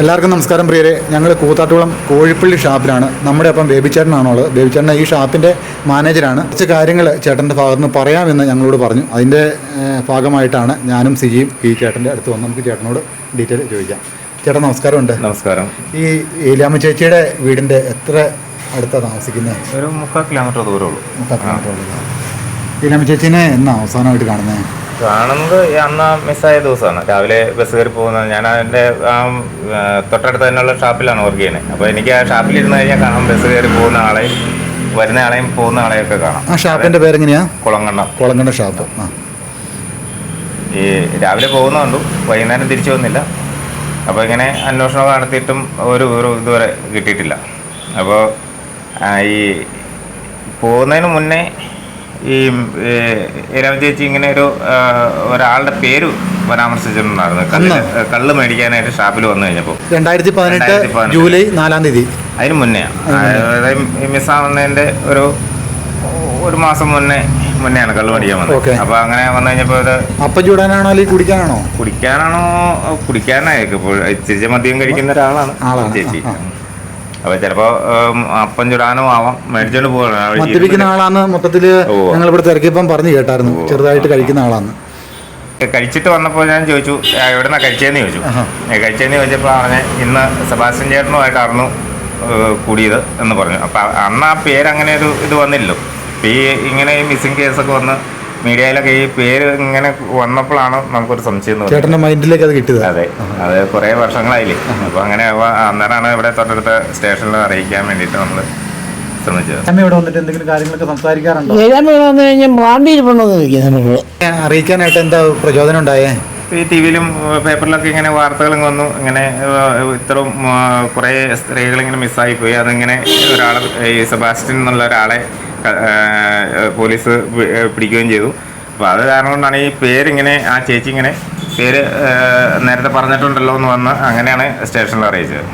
എല്ലാവർക്കും നമസ്കാരം പ്രിയരെ. ഞങ്ങൾ കൂത്താട്ടുകുളം കോഴിപ്പള്ളി ഷാപ്പിലാണ്. നമ്മുടെ അപ്പം ബേബിച്ചേട്ടനാണുള്ളത്. ബേബിച്ചേട്ടൻ ഈ ഷാപ്പിന്റെ മാനേജറാണ് കുറച്ച് കാര്യങ്ങൾ ചേട്ടന്റെ ഭാഗത്ത് നിന്ന് പറയാമെന്ന് ഞങ്ങളോട് പറഞ്ഞു. അതിന്റെ ഭാഗമായിട്ടാണ് ഞാനും സിജിയും ഈ ചേട്ടന്റെ അടുത്ത് വന്ന് നമുക്ക് ചേട്ടനോട് ഡീറ്റെയിൽ ചോദിക്കാം. ചേട്ടൻ നമസ്കാരമുണ്ട്. നമസ്കാരം. ഈ ഏലിയാമ്മ ചേച്ചിയുടെ വീടിന്റെ എത്ര അടുത്താണ് താമസിക്കുന്നത്? ഒരു മുക്കാൽ കിലോമീറ്റർ ദൂരമുള്ളൂ മുക്കാൽ കിലോമീറ്റർ ഏലിയാമ്മ ചേച്ചീനെ എന്നാ അവസാനമായിട്ട് കാണുന്നത് കാണുന്നത് അന്ന് മിസ്സായ ദിവസമാണ്. രാവിലെ ബസ് കയറി പോകുന്നത് ഞാൻ അതിന്റെ ആ തൊട്ടടുത്ത് തന്നെയുള്ള ഷാപ്പിലാണ് വർക്ക് ചെയ്യുന്നത്. അപ്പോൾ എനിക്ക് ആ ഷാപ്പിലിരുന്ന് കഴിഞ്ഞാൽ കാണാം ബസ് കയറി പോകുന്ന ആളെയും വരുന്ന ആളെയും പോകുന്ന ആളെയൊക്കെ കാണാം. ആ ഷാപ്പിന്റെ പേരെങ്ങനെയാ? കുളങ്കണ്ണ കുളങ്കണ്ണ ഷാപ്പ്. ആ. ഈ രാവിലെ പോകുന്നുണ്ട് വൈകുന്നേരം തിരിച്ചു വന്നില്ല. അപ്പോൾ ഇങ്ങനെ അന്വേഷണം നടത്തിയിട്ടും ഒരു ഒരു ഇതുവരെ കിട്ടിയിട്ടില്ല. അപ്പോൾ ഈ പോകുന്നതിന് മുന്നേ ഈ ചേച്ചി ഇങ്ങനെ ഒരു ഒരാളുടെ പേര് പരാമർശിച്ചിട്ടുണ്ടായിരുന്നു. കല്ല് കള്ള് മേടിക്കാനായിട്ട് ഷാപ്പിൽ വന്നു കഴിഞ്ഞപ്പോൾ രണ്ടായിരത്തി പതിനെട്ട് 2018 ജൂലൈ നാലാം തീയതി. അതിന് മുന്നേ. അതായത് മിസ്സാവുന്നതിന്റെ ഒരു ഒരു മാസം മുന്നേ മുന്നെയാണ് കള്ള് മേടിക്കാൻ വന്നത്. അപ്പൊ അങ്ങനെ വന്നു കഴിഞ്ഞപ്പോ ഇത് അപ്പം ചൂടാനാണോ അല്ലെങ്കിൽ കുടിക്കാനാണോ? കുടിക്കാനാണോ? കുടിക്കാനായിരിക്കും. ഇപ്പോൾ ഇച്ചിരി മദ്യം കഴിക്കുന്ന ഒരാളാണ്. ചേച്ചി. അപ്പൊ ചിലപ്പോ അപ്പം ചുടാനും ആവാം. മേടിച്ചോണ്ട് പോകണം മദ്യപിക്കുന്ന ആളാന്ന് മൊത്തത്തിൽ. ഞങ്ങൾ ഇവിടെ തിരക്കിയപ്പം പറഞ്ഞു കേട്ടായിരുന്നു. ചെറുതായിട്ട് കഴിക്കുന്ന ആളാന്ന്. കഴിച്ചിട്ട് വന്നപ്പോൾ ഞാൻ ചോദിച്ചു എവിടെന്നാ കഴിച്ചതെന്ന് ചോദിച്ചു. കഴിച്ചതെന്ന് ചോദിച്ചപ്പോൾ പറഞ്ഞ ഇന്ന് സെബാസ്റ്റ്യൻ ചേട്ടനുമായിട്ടായിരുന്നു കൂടിയത് എന്ന് പറഞ്ഞു. അപ്പൊ അന്ന് ആ പേര് അങ്ങനെ ഒരു ഇത് വന്നില്ലല്ലോ. ഈ ഇങ്ങനെ ഈ മിസ്സിംഗ് കേസൊക്കെ വന്ന് മീഡിയയിലൊക്കെ ഈ പേര് ഇങ്ങനെ വന്നപ്പോഴാണ് നമുക്കൊരു സംശയം ചേട്ടന്റെ മൈൻഡിലേക്ക് അത് കിട്ടിയത്? അതെ. അത് കുറേ വർഷങ്ങളായില്ലേ. അപ്പോൾ അങ്ങനെ അന്നേരമാണ് ഇവിടെ തൊട്ടടുത്ത സ്റ്റേഷനിൽ അറിയിക്കാൻ വേണ്ടിയിട്ട് നമ്മൾ ചോദിക്കും നമ്മൾ അറിയിക്കാനായിട്ട് എന്താ പ്രചോദനം ഉണ്ടായേ? ഈ ടി വിയിലും പേപ്പറിലൊക്കെ ഇങ്ങനെ വാർത്തകളും വന്നു. ഇങ്ങനെ ഇത്രയും കുറേ സ്ത്രീകൾ ഇങ്ങനെ മിസ്സായി പോയി അതിങ്ങനെ ഒരാളെ ഈ സെബാസ്റ്റ്യൻ എന്നുള്ള ഒരാളെ പോലീസ് പിടിക്കുകയും ചെയ്തു. അപ്പോൾ അത് കാരണം കൊണ്ടാണ് ഈ പേരിങ്ങനെ ആ ചേച്ചി ഇങ്ങനെ പേര് നേരത്തെ പറഞ്ഞിട്ടുണ്ടല്ലോ എന്ന് വന്ന് അങ്ങനെയാണ് സ്റ്റേഷനിൽ അറിയിച്ചത്.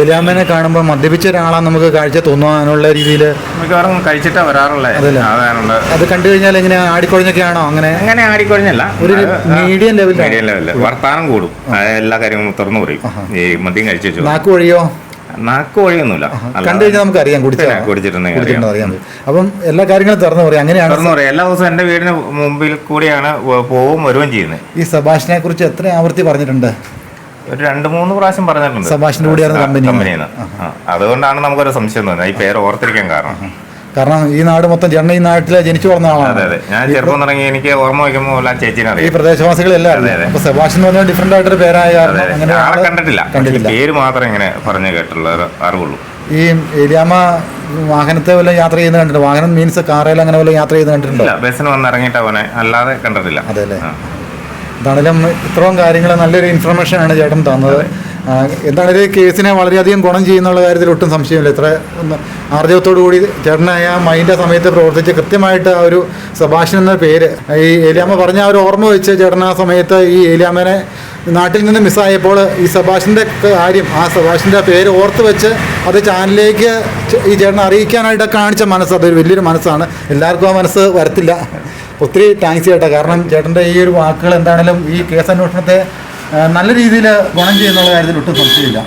എലിയാമ്മനെ കാണുമ്പോൾ മദ്യപിച്ച ഒരാളാണ് നമുക്ക് കാഴ്ച തോന്നാനുള്ള രീതിയിൽ മിക്കവാറും കഴിച്ചിട്ടാ വരാറുള്ളത് അത് കണ്ടു കഴിഞ്ഞാൽ എങ്ങനെ ആടിക്കൊഴിഞ്ഞൊക്കെയാണോ അങ്ങനെ? അങ്ങനെ ആടിക്കൊഴിഞ്ഞല്ല. ഒരു മീഡിയം ലെവലിൽ മീഡിയം ലെവലിൽ വർത്താനം കൂടും. എല്ലാ കാര്യങ്ങളും തുറന്നു പറയും. ഈ മദ്യം കഴിച്ചു വെച്ചു നാക്ക് വഴിയോ നാക്ക് വഴിയൊന്നുമില്ല കണ്ടു കഴിഞ്ഞാൽ നമുക്ക് അറിയാം. കുടിച്ചിട്ടുണ്ടെങ്കിൽ അറിയാം. അപ്പം എല്ലാ കാര്യങ്ങളും തുറന്നു പറയാം. അങ്ങനെയാണ് തുറന്നു പറയാം. എല്ലാ ദിവസവും എന്റെ വീടിന് മുമ്പിൽ കൂടിയാണ് പോവും വരുകയും ചെയ്യുന്നത്. ഈ സബാഷിനെ കുറിച്ച് എത്ര ആവർത്തി പറഞ്ഞിട്ടുണ്ട്? ഒരു രണ്ട് മൂന്ന് പ്രാവശ്യം പറഞ്ഞിട്ടുണ്ട്. സഭാഷിന്റെ കൂടെയാണ് കമ്പനി. അതുകൊണ്ടാണ് നമുക്കൊരു സംശയം തോന്നുന്നത് ഈ പേര് ഓർത്തിരിക്കാൻ കാരണം. കാരണം ഈ നാട് മൊത്തം ചേട്ടൻ ഈ നാട്ടിലെ ജനിച്ചു വളർന്ന ആളാണ്. ഞാൻ ചെറുപ്പം തുടങ്ങി എനിക്ക് ഓർമ്മ വയ്ക്കുമ്പോൾ ചേച്ചീനെ ഈ പ്രദേശവാസികൾ പ്രദേശവാസികളെല്ലാം. അപ്പൊ സെബാഷൻ എന്ന് പറഞ്ഞാൽ ഡിഫറെന്റ് ആയിട്ടൊരു പേരായ കാരണം അങ്ങനെ ആളെ കണ്ടിട്ടില്ല. പേര് മാത്രം ഇങ്ങനെ പറഞ്ഞു കേട്ടുള്ള. അറിവുള്ളൂ. ഈ ഏലിയാമ്മ വാഹനത്തെ വല്ല യാത്ര ചെയ്യുന്ന കണ്ടിട്ടുണ്ട്? വാഹനം മീൻസ് കാറേൽ അങ്ങനെ വല്ല യാത്ര ചെയ്യുന്ന കണ്ടിട്ടുണ്ടോ? ഇല്ല ബസ്സിന് വന്ന് ഇറങ്ങിയിട്ട് അവനെ അല്ലാതെ കണ്ടിട്ടില്ല. അതെ അല്ലേ? എന്താണെങ്കിലും ഇത്രയും കാര്യങ്ങൾ നല്ലൊരു ഇൻഫർമേഷൻ ആണ് ചേട്ടൻ തന്നത്. ആ, എന്താണേലും ഈ കേസിനെ വളരെയധികം ഗുണം ചെയ്യുന്നുള്ള കാര്യത്തിൽ ഒട്ടും സംശയമില്ല. ഇത്ര ആർജവത്തോടു കൂടി ചേട്ടനായ മൈൻഡ് സമയത്ത് പ്രവർത്തിച്ച് കൃത്യമായിട്ട് ആ ഒരു സബാഷൻ എന്ന പേര് ഈ ഏലിയാമ്മ പറഞ്ഞ ആ ഒരു ഓർമ്മ വെച്ച് ചേട്ടൻ ആ സമയത്ത് ഈ ഏലിയാമ്മനെ നാട്ടിൽ നിന്ന് മിസ്സായപ്പോൾ ഈ സബാഷിന്റെ കാര്യം ആ സബാഷിന്റെ പേര് ഓർത്ത് വെച്ച് അത് ചാനലിലേക്ക് ഈ ചേട്ടനെ അറിയിക്കാനായിട്ട് കാണിച്ച മനസ്സ് അതൊരു വലിയൊരു മനസ്സാണ്. എല്ലാവർക്കും ആ മനസ്സ് വരത്തില്ല. ഒത്തിരി താങ്ക്സ് ചേട്ടാ. കാരണം ചേട്ടന്റെ ഈ ഒരു വാക്കുകൾ എന്താണെങ്കിലും ഈ കേസ് അന്വേഷണത്തെ നല്ല രീതിയിൽ ഗുണം ചെയ്യുന്നുള്ള കാര്യത്തിൽ ഒട്ടും സംശയമില്ല.